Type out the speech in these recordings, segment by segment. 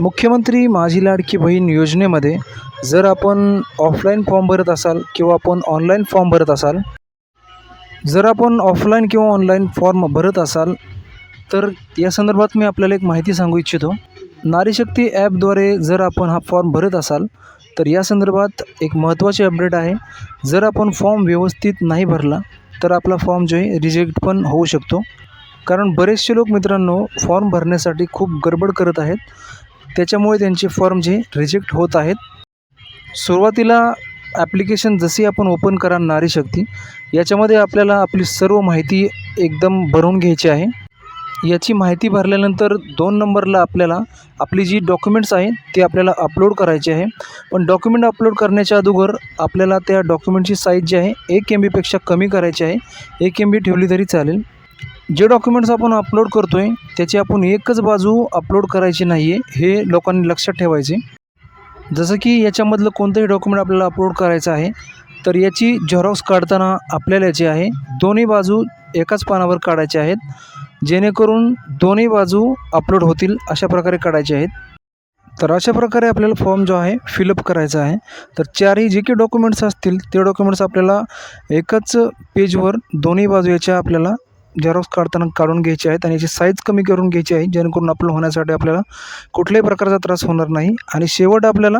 मुख्यमंत्री माझी लाडकी बहीण योजनेमध्ये जर आपण ऑफलाईन फॉर्म भरत असाल किंवा आपण ऑनलाईन फॉर्म भरत असाल जर आपण ऑफलाईन किंवा ऑनलाईन फॉर्म भरत असाल तर या संदर्भात मी आपल्याला एक माहिती सांगू इच्छितो. नारीशक्ती ॲपद्वारे जर आपण हा फॉर्म भरत असाल तर या संदर्भात एक महत्त्वाचे अपडेट आहे. जर आपण फॉर्म व्यवस्थित नाही भरला तर आपला फॉर्म जो आहे रिजेक्ट पण होऊ शकतो. कारण बरेचसे लोक मित्रांनो फॉर्म भरण्यासाठी खूप गडबड करत आहेत. त्याच्यामुळे त्यांचे फॉर्म जे रिजेक्ट होत आहेत. सुरुवातीला ॲप्लिकेशन जशी आपण ओपन करा नारी शक्ती याच्यामध्ये आपल्याला आपली सर्व माहिती एकदम भरून घ्यायची आहे. याची माहिती भरल्यानंतर दोन नंबरला आपल्याला आपली जी डॉक्युमेंट्स आहेत ते आपल्याला अपलोड करायचे आहे. पण डॉक्युमेंट अपलोड करण्याच्या अगोदर आपल्याला त्या डॉक्युमेंटची साईज जी आहे एक एम बीपेक्षा कमी करायची आहे. एक एम बी ठेवली तरी चालेल. जे डॉक्युमेंट्स आपण अपलोड करतो आहे त्याची आपण एकच बाजू अपलोड करायची नाही आहे हे लोकांनी लक्षात ठेवायचे. जसं की याच्यामधलं कोणतंही डॉक्युमेंट आपल्याला अपलोड करायचं आहे तर याची झेरॉक्स काढताना आपल्याला याची आहे दोन्ही बाजू एकाच पानावर काढायचे आहेत जेणेकरून दोन्ही बाजू अपलोड होतील अशा प्रकारे काढायचे आहेत. तर अशा प्रकारे आपल्याला फॉर्म जो आहे फिलअप करायचा आहे. तर चारही जे काही डॉक्युमेंट्स असतील ते डॉक्युमेंट्स आपल्याला एकच पेजवर दोन्ही बाजू याच्या आपल्याला झेरॉक्स काढताना काढून घ्यायचे आहेत आणि याची साईज कमी करून घ्यायची आहे जेणेकरून अपलोड होण्यासाठी आपल्याला कुठल्याही प्रकारचा त्रास होणार नाही. आणि शेवट आपल्याला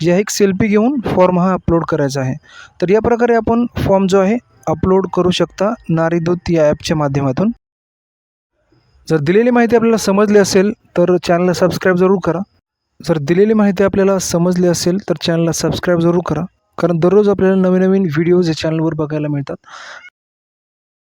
जे आहे एक सेल्फी घेऊन फॉर्म हा अपलोड करायचा आहे. तर या प्रकारे आपण फॉर्म जो आहे अपलोड करू शकता नारीदूत या ॲपच्या माध्यमातून. जर दिलेली माहिती आपल्याला समजली असेल तर चॅनलला सबस्क्राईब जरूर करा. जर दिलेली माहिती आपल्याला समजली असेल तर चॅनलला सबस्क्राईब जरूर करा. कारण दररोज आपल्याला नवीन नवीन व्हिडिओज या चॅनलवर बघायला मिळतात.